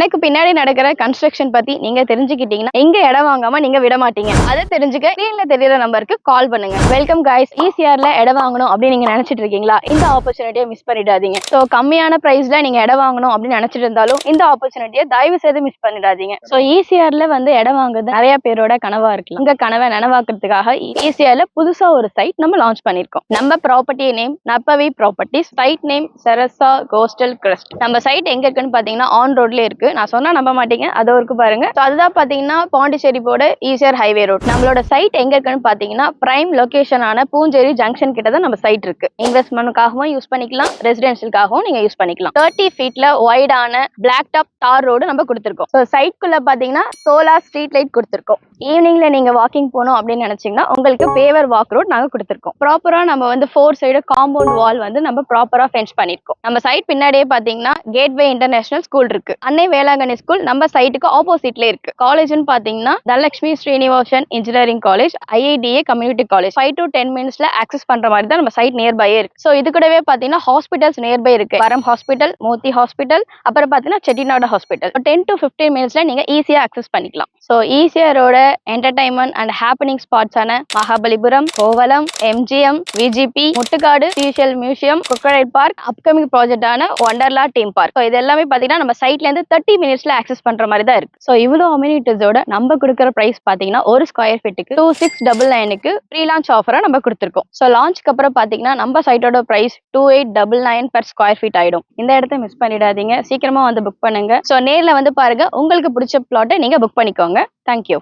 எனக்கு பின்னாடி நடக்கிற கன்ஸ்ட்ரக்ஷன் பத்தி நீங்க தெரிஞ்சுக்கிட்டீங்கன்னா எங்க இடம் வாங்காம நீங்க விட மாட்டீங்க. அதை தெரிஞ்சுக்க ஸ்கிரீன்ல தெரியற நம்பருக்கு கால் பண்ணுங்க. வெல்கம் காய்ஸ் ஈசிஆர்ல இடம் வாங்கணும் அப்படின்னு நீங்க நினைச்சிட்டு இருக்கீங்களா? இந்த ஆப்பர்ச்சுனிட்டியை மிஸ் பண்ணிடாதீங்க. ஸோ கம்மியான பிரைஸ்ல நீங்க இடம் வாங்கணும் அப்படின்னு நினைச்சிட்டு இருந்தாலும் இந்த ஆப்பர்ச்சுனிட்டியை தயவு செய்து மிஸ் பண்ணிடாதீங்க. ஸோ ஈசிஆர்ல வந்து இடம் வாங்குறது நிறைய பேரோட கனவா இருக்கலாம். உங்க கனவை நனவாக்குறதுக்காக ஈசிஆர்ல புதுசா ஒரு சைட் நம்ம லான்ச் பண்ணிருக்கோம் நம்ம ப்ராப்பர்ட்டி நேம் நப்பவி ப்ராப்பர்ட்டிஸ் சைட் நேம் செரசா கோஸ்டல் கிரஸ்ட் நம்ம சைட் எங்க இருக்குன்னு பாத்தீங்கன்னா ஆன் ரோட்ல இருக்கு. நான் சொன்னா நம்ப மாட்டீங்க. அதோ இருக்கு பாருங்க. அதுதான் பாத்தீங்கன்னா பாண்டிச்சேரி போட E C R highway road. நம்மளோட சைட் எங்க இருக்குன்னு பாத்தீங்கன்னா பிரைம் லொகேஷனான பூஞ்சேரி ஜங்ஷன் கிட்ட தான் நம்ம சைட் இருக்கு. இன்வெஸ்ட்மெண்ட்டுக்காகவும் யூஸ் பண்ணிக்கலாம். ரெசிடென்ஷியலுக்காகவும் நீங்க யூஸ் பண்ணிக்கலாம். தேர்ட்டி ஃபீட்ல ஒய்டான பிளாக் டாப் தார் ரோடு நம்ம கொடுத்துருக்கோம். ஸோ சைட்குள்ள பாத்தீங்கன்னா சோலார் ஸ்ட்ரீட் லைட் கொடுத்துருக்கோம். ஈவினிங்ல நீங்க வாக்கிங் போகணும் அப்படின்னு நினைச்சீங்கன்னா உங்களுக்கு பேவர் வாக் ரோட் நாங்க கொடுத்துருக்கோம். ப்ராப்பரா நம்ம வந்து ஃபோர் சைடு காம்பவுண்ட் வால் வந்து நம்ம ப்ராப்பரா ஃபென்ஸ் பண்ணிருக்கோம். நம்ம சைட் பின்னாடியே பாத்தீங்கன்னா கேட்வே இன்டர்நேஷனல் ஸ்கூல் இருக்கு. அன்னை வேளாங்கண்ணி ஸ்கூல் நம்ம சைட்டுக்கு ஆப்போசிட்ல இருக்கு. காலேஜ்னு பாத்தீங்கன்னா Dhanalakshmi Srinivasan engineering college ஐஐடிஏ community college five to ten மினிட்ஸ்ல ஆக்சஸ் பண்ற மாதிரி தான் நம்ம சைட் நியர்பையே இருக்கு. ஸோ இது கூடவே பாத்தீங்கன்னா ஹாஸ்பிட்டல்ஸ் நியர்பை இருக்கு. வரம் ஹாஸ்பிட்டல் மோத்தி ஹாஸ்பிட்டல் அப்புறம் பாத்தீங்கன்னா Chettinad hospital ten to fifteen மினிட்ஸ்ல நீங்க ஈஸியா அக்சஸ் பண்ணிக்கலாம். ஸோ ஈஸியரோட entertainment and happening ஸ்பாட்ஸான Mahabalipuram Kovalam MGM VGP Muttukadu special museum குக்கரை பார்க் அப்கமிங் ப்ராஜெக்டான ஒண்டர்லா டீம் பார்க் ஸோ இது எல்லாமே பாத்தீங்கன்னா நம்ம சைட்ல இருந்து தேர்ட்டி மினிட்ஸ்ல ஆக்சஸ் பண்ற மாதிரி தான் இருக்கு. ஸோ இவ்வளோ அம்யூனிட்டிஸோட நம்ம கொடுக்குற ப்ரைஸ் பாத்தீங்கன்னா ஒரு ஸ்கொயர் ஃபீட்டுக்கு டூ சிக்ஸ் டபுள் நைனுக்கு ப்ரீ லான்ச் ஆஃபரை நம்ம கொடுத்துருக்கோம். ஸோ லான்ச்க்கு அப்புறம் பாத்தீங்கன்னா நம்ம சைட்டோட price two eight double nine per square feet ஆயிடும். இந்த இடத்த மிஸ் பண்ணிடாதீங்க. சீக்கிரமா வந்து புக் பண்ணுங்க. ஸோ நேரில் வந்து பாருங்க. உங்களுக்கு பிடிச்ச பிளாட்டை நீங்க புக் பண்ணிக்கோங்க. தேங்க்யூ